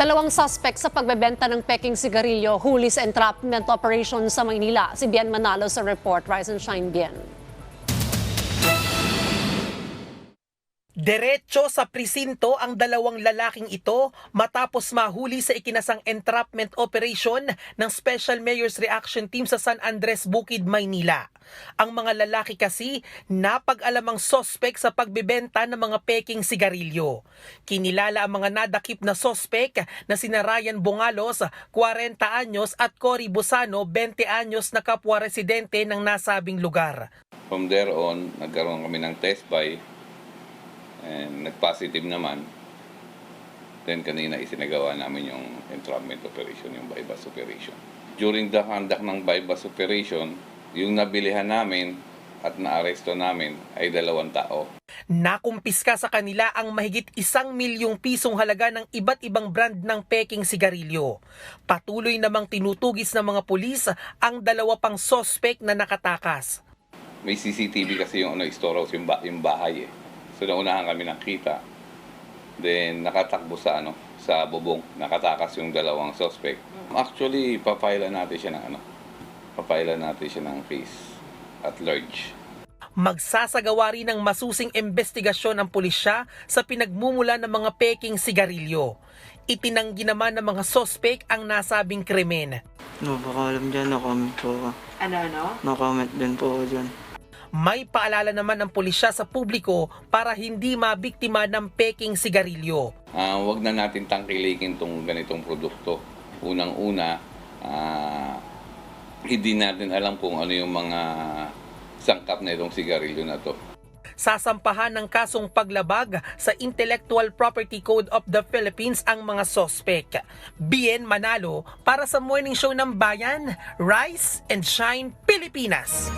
Dalawang suspect sa pagbebenta ng peking sigarilyo, huli sa entrapment operation sa Maynila. Si Bien Manalo sa report. Rise and shine, Bien. Diretso sa presinto ang dalawang lalaking ito matapos mahuli sa ikinasang entrapment operation ng Special Mayor's Reaction Team sa San Andres Bukid, Maynila. Ang mga lalaki kasi napag-alamang sospek sa pagbebenta ng mga peking sigarilyo. Kinilala ang mga nadakip na sospek na sina Ryan Bungalos, 40 anyos at Cory Busano, 20 anyos na kapwa residente ng nasabing lugar. From there on, nagkaroon kami ng test buy and nag-positive naman. Then kanina isinagawa namin yung entrapment operation, yung bypass operation. During the conduct ng bypass operation, yung nabilihan namin at naaresto namin ay dalawang tao. Nakumpiska sa kanila ang mahigit isang milyong pisong halaga ng iba't ibang brand ng peking sigarilyo. Patuloy namang tinutugis ng mga pulis ang dalawa pang sospek na nakatakas. May CCTV kasi yung ano, storehouse, yung, ba- yung bahay eh. So naunahan kami nakita. Then nakatakbo sa ano, sa bubong. Nakatakas yung dalawang suspect. Actually, papailan natin siya ng ano. Papailan natin siya ng case at large. Magsasagawa rin ng masusing investigasyon ng pulisya sa pinagmumula ng mga peking sigarilyo. Itinanggi naman ng mga sospek ang nasabing krimen. No, baka alam dyan, na-comment po ako. Ano, ano? Na-comment din po ako dyan. May paalala naman ng pulisya sa publiko para hindi mabiktima ng peking sigarilyo. Ah, wag na natin tangkilikin tong ganitong produkto. Unang-una, ah, hindi natin alam kung ano yung mga sangkap na itong sigarilyo na to. Sasampahan ng kasong paglabag sa Intellectual Property Code of the Philippines ang mga sospek. Bien Manalo para sa Morning Show ng Bayan, Rise and Shine Pilipinas.